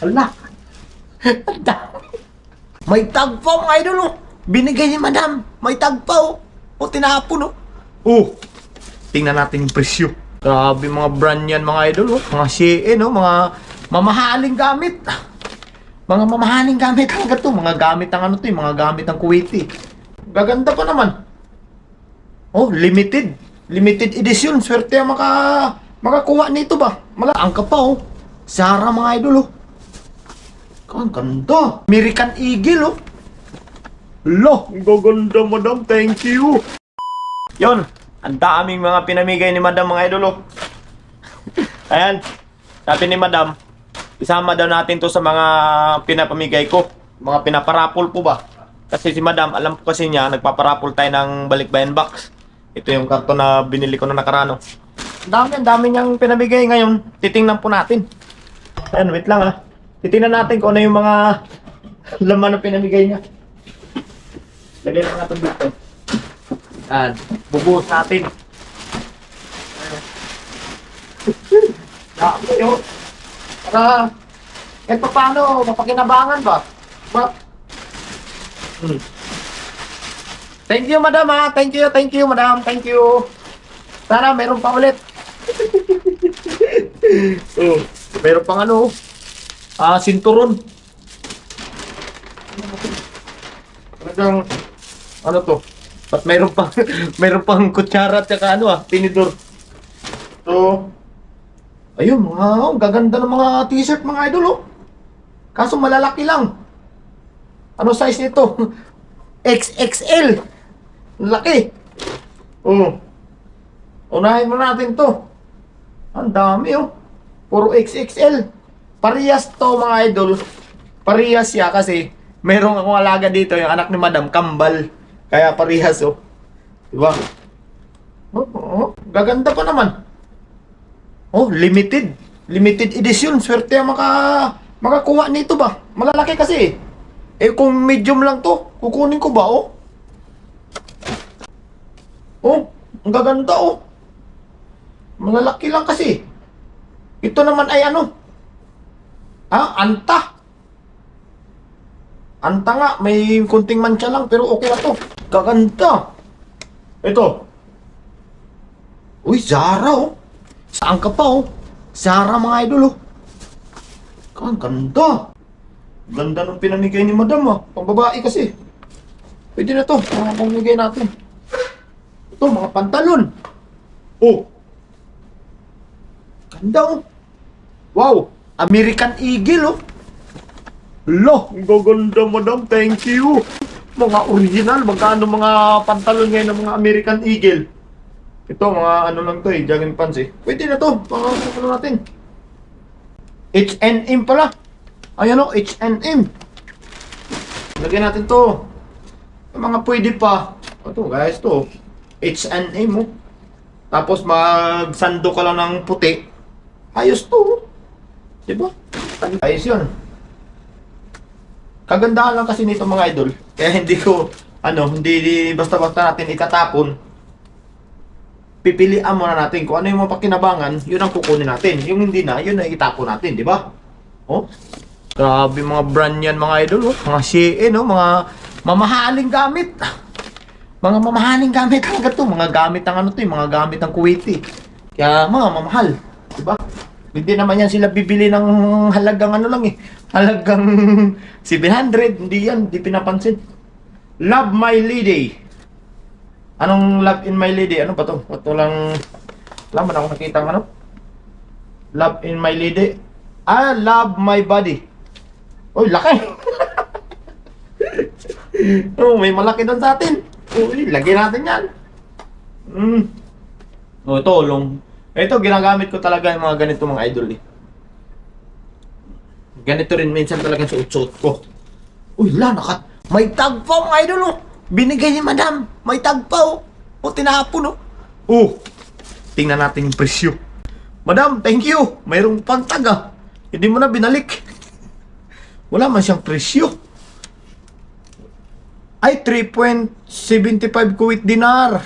Hala. Ang. May tagpaw mga idol oh. Binigay ni madam. May tagpaw. O tinapon oh. Oh. Tingnan natin yung presyo. Grabe mga brand yan mga idol oh. Mga CN oh. Mga mamahaling gamit. Mga mamahaling gamit talaga to. Mga gamit ng ano to eh. Mga gamit ng Kuwaiti. Gaganda pa naman. Oh, limited. Limited edition. Swerte ang maka, makakuha nito ba? Mala, ang pa oh. Zara mga idol oh. Ang ganda. American Eagle oh. Lo, ang gaganda madam. Thank you. Yon, ang daming mga pinamigay ni madam mga idol oh. Ayan, sabi ni madam, isama daw natin to sa mga pinapamigay ko. Mga pinaparapol po ba? Kasi si madam, alam po kasi niya, nagpaparapol tayo ng balikbayan box. Ito yung karton na binili ko na nakarano. Ang dami, ang dami niyang pinamigay ngayon. Titingnan po natin. Ayan, wait lang ah. Titingnan natin kung ano yung mga laman na pinamigay niya. Lagay lang natin dito. Ayan, bubuhos natin. Yun. Para, kahit pa paano, mapakinabangan ba? Ba? Hmm. Thank you, madam ha. Thank you, thank you, madam. Thank you. Sana meron pa ulit. oh, meron pang ano, ah, sinturon. Talagang, ano to? Ba't meron pang, meron pang kutsara at saka ano ah, tinidor. So, ayun, mga, oh, gaganda ng mga t-shirt mga idol oh. Kaso malalaki lang. Ano size nito? XXL. Laki. Oh. Unahin mo natin to. Ang dami oh. Puro XXL. Parehas to mga idol. Parehas siya kasi merong akong alaga dito yung anak ni Madam Kambal. Kaya parehas oh. Diba? Oh, oh, gaganda pa naman. Oh, limited. Limited edition. Swerte ang maka, makakuha nito ba? Malalaki kasi eh. Eh kung medium lang to, kukunin ko ba oh? Oh, ang gaganda oh. Malalaki lang kasi. Ito naman ay ano? Ah, anta. Anta nga, may kunting mancha lang pero okay na to. Gaganda. Ito. Uy, Zara oh. Saan ka pa oh? Zara mga idol oh. Ang ganda. Ganda ng pinamigay ni madam ah. Pambabae kasi. Pwede na to. Mga pamigay natin. Ito, mga pantalon. Oh. Ganda oh. Wow. American Eagle oh. Lo, ang gaganda madam. Thank you. Mga original. Magkano mga pantalon ngayon ng mga American Eagle? Ito, mga ano lang to eh. Jogging pants eh. Pwede na to. Mga ano natin. H&M pala. Ayan o, H&M. Lagyan natin to. Mga pwede pa. Ito guys, to. H&M oh. Tapos magsando ka lang ng puti. Ayos to. Oh. Diba? Ayos yun. Kagandahan lang kasi nito mga idol. Kaya hindi ko, ano, hindi di- basta-basta natin itatapon. Pipilian muna natin kung ano yung mapakinabangan, yun ang kukunin natin. Yung hindi na, yun ang itapon natin, di ba? Oh, Grabe mga brand yan mga idol, oh. mga CN, oh. mga mamahaling gamit. Mga mamahaling gamit talaga to, mga gamit ng ano to, eh, mga gamit ng Kuwaiti. Kaya mga mamahal, di ba? Hindi naman yan sila bibili ng halagang ano lang eh, halagang 700, hindi yan, hindi pinapansin. Love My Lady. Anong Love in My Lady? Ano ba to? Ito lang, wala man ako nakita ng ano? Love in My Lady. Ah, Love My Body. Uy, laki! oh, may malaki doon sa atin. Uy, lagyan natin yan. Mm. Oh, ito, long. Ito, ginagamit ko talaga yung mga ganito mga idol eh. Ganito rin minsan talaga suot-suot ko. Uy, la, nakat. May tag pa mga idol oh. Binigay ni madam. May tag pa oh. O, tinapon oh. Oh, tingnan natin yung presyo. Madam, thank you. Mayroong pang tag ah. Hindi mo na binalik. Wala man siyang presyo. Ay, 3.75 Kuwait dinar.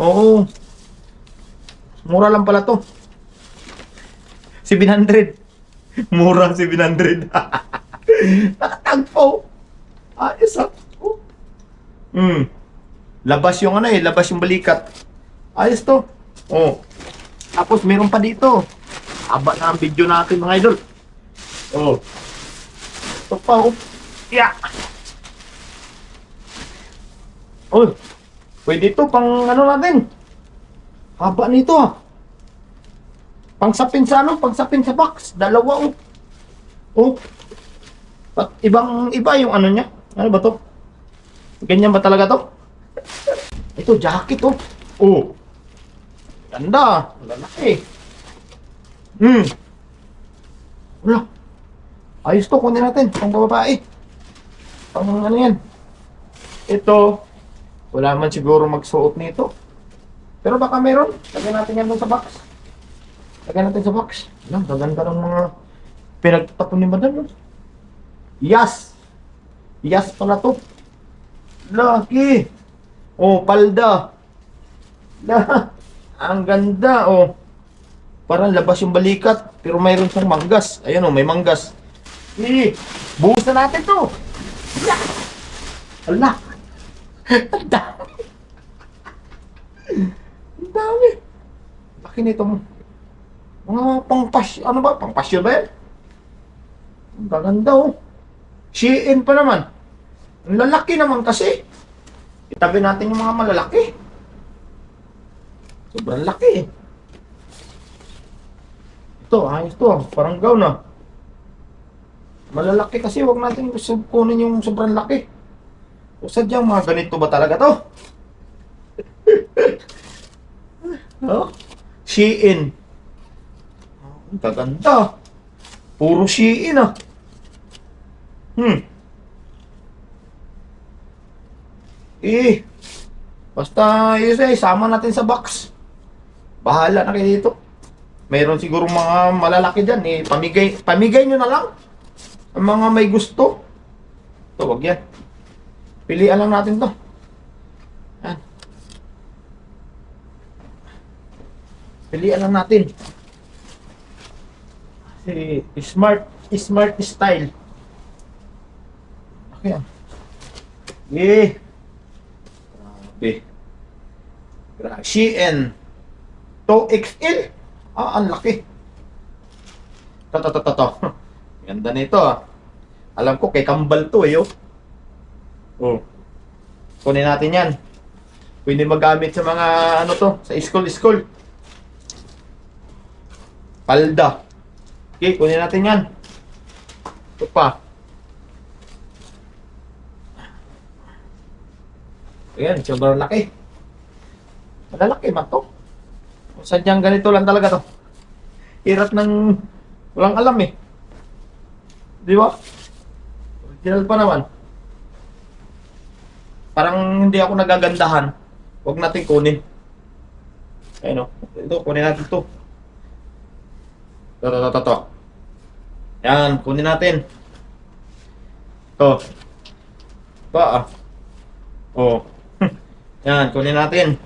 Oo. Mura lang pala to. 700. Mura 700. Nakatagpo. Ayos ah. Oh. Hmm. Labas yung ano eh, labas yung balikat. Ayos to. Oh. Tapos meron pa dito. Aba na ang video natin mga idol. Oh. Ito pa oh. Yeah. Oh. Pwede ito pang ano natin. Haba nito ah. Pangsapin sa ano, pangsapin sa box. Dalawa oh. Oh. Ibang iba yung ano niya. Ano ba to? Ganyan ba talaga to? Ito, jacket oh. Oh. Ganda. Lalaki. Hmm. Wala. Ayos to, kunin natin. Pang babae. Pang ano yan. Ito. Wala man siguro magsuot nito. Pero baka meron. Lagyan natin yan dun sa box. Lagyan natin sa box. Yan, gaganda ng mga pinagtatapon ni Madam. no? Yas! Yas pala to. Laki! Oh, palda. La, ang ganda, oh. Parang labas yung balikat, pero mayroon siyang manggas. Ayan, oh, may manggas. Eh, buhos na natin to. Ya! Ala! Ang dami! Dami! Laki nito mo. Mga pangpas... Ano ba? Pangpasyon ba yan? Ang gaganda, oh. Shein pa naman. Ang lalaki naman kasi. Itabi natin yung mga malalaki. Sobrang laki eh. Ito, ayos to. ah. Parang gown ah. Malalaki kasi, wag natin kunin yung sobrang laki. O sadyang mga ganito ba talaga to? oh? Shein. Ang gaganda. Puro Shein ah. Hmm. Eh, basta yun eh, sama natin sa box. Bahala na kayo dito. Mayroon siguro mga malalaki dyan eh. Pamigay, pamigay nyo na lang. Ang mga may gusto. Ito, wag yan. Pilian lang natin to. Pilian lang natin. Si smart, smart style. Okay. Eh. Grabe. Grabe. Shein. 2XL. Ah, ang laki. To, to, to, to, to. Ganda nito ah. Alam ko, kay Kambal to eh, oh. Oh. Kunin natin yan. Pwede magamit sa mga, ano to, sa school-school. Palda. Okay, kunin natin yan. Ito pa. Ayan, sobrang laki. Malalaki man to. Kung sadyang ganito lang talaga to. Hirap ng walang alam eh. Di ba? Original pa naman. Parang hindi ako nagagandahan. Huwag natin kunin. Ayun o. Ito, kunin natin to. Ito, ito, ito. Yan, kunin natin. Ito. Ito ah. Oh. Yan, kunin natin.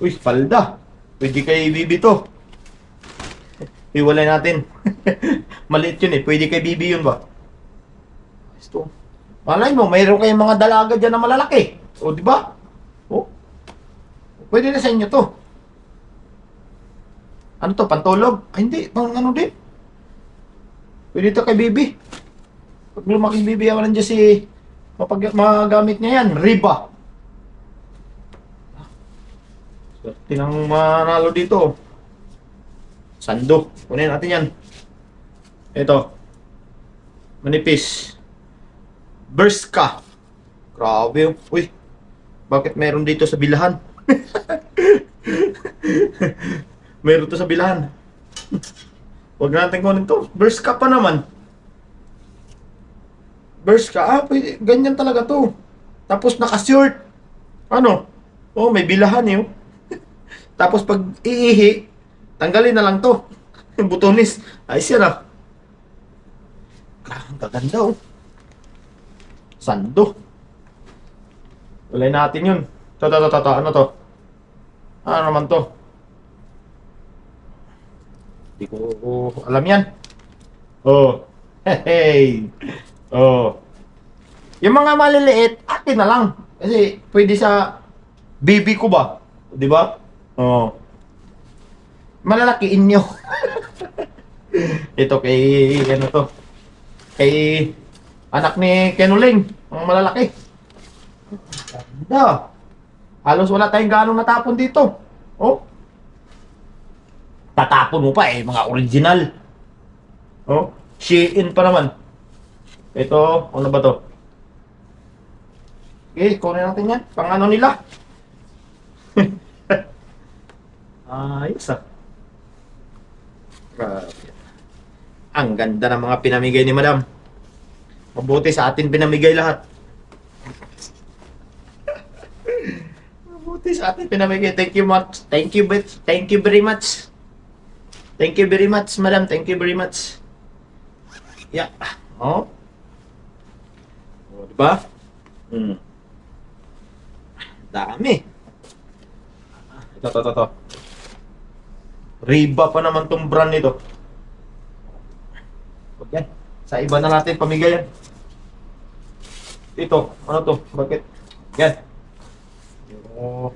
Uy, palda. Pwede kay Bibi to. Iwalay natin. Maliit yun eh. Pwede kay Bibi yun ba? Ito. Malay mo, mayroon kayong mga dalaga dyan na malalaki. O, di ba? O. Pwede na sa inyo to. Ano to, pantulog? Ay, hindi. Pang ano din. Pwede to kay Bibi. Pag lumaking Bibi, ako nandiyan si... Mapag magamit niya yan, riba. Swerte ng manalo dito. Sando. Kunin natin yan. Ito. Manipis. Burst ka. Grabe. Uy. Bakit meron dito sa bilahan? meron to sa bilahan. Huwag natin kunin to. Burst ka pa naman. Burst ka. Ah, pwede. Ganyan talaga to. Tapos naka-short. Ano? Oh, may bilahan eh. oh. Tapos pag iihi, tanggalin na lang to. Butonis. Ayos yan ah. Ang gaganda oh. Sando. Walay natin yun. To, to, to, to, to. Ano to? Ano naman to? Hindi ko alam yan. Oh. Hey. Oh. Yung mga maliliit, akin na lang. Kasi pwede sa baby ko ba? Di ba? Oh. Malalaki inyo. Ito kay, ano to? Kay anak ni Kenuling. Ang malalaki. Ganda. Halos wala tayong ganong natapon dito. Oh. Tatapon mo pa eh, mga original. Oh, Shein pa naman. Ito, ano ba to? Okay, kunin natin yan. Pang ano nila? Ayos ah. Grabe. Ang ganda ng mga pinamigay ni Madam. Mabuti sa atin pinamigay lahat. Mabuti sa atin pinamigay. Thank you much. Thank you. Thank you very much. Thank you very much, Madam. Thank you very much. Yeah. Oh. Oh, di ba? Hmm. Dami. Ito, ito, ito, ito. Riba pa naman tong brand nito. Huwag yan. Sa iba na natin pamigay yan. Ito, ano to? Bakit? Yan. Oh.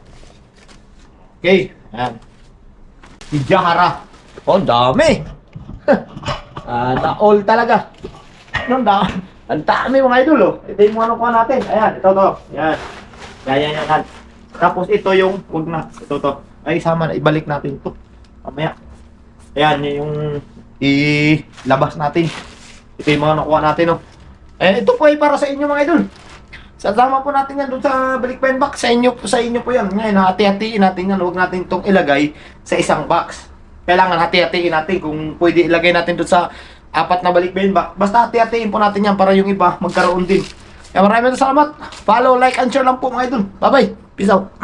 Okay, yan. Si Jahara. Oh, dami. Ah, all talaga. Ano da? Ang dami mga idol oh. Ito yung ano ko natin. Ayan, ito to. Yan. Yan, yan, yan. yan. Tapos ito yung, huwag na. Ito to. Ay, sama na. Ibalik natin to. Mamaya. Ayan, yun yung ilabas natin. Ito yung mga nakuha natin oh. Eh, ito po ay para sa inyo mga idol. Sasama po natin yan doon sa balikbayan box. Sa inyo, sa inyo po yan. Ngayon, hati-hatiin natin yan. Huwag natin itong ilagay sa isang box. Kailangan hati-hatiin natin kung pwede ilagay natin doon sa apat na balikbayan box. Basta hati-hatiin po natin yan para yung iba magkaroon din. Maraming salamat. Follow, like, and share lang po mga idol. Bye-bye. Peace out.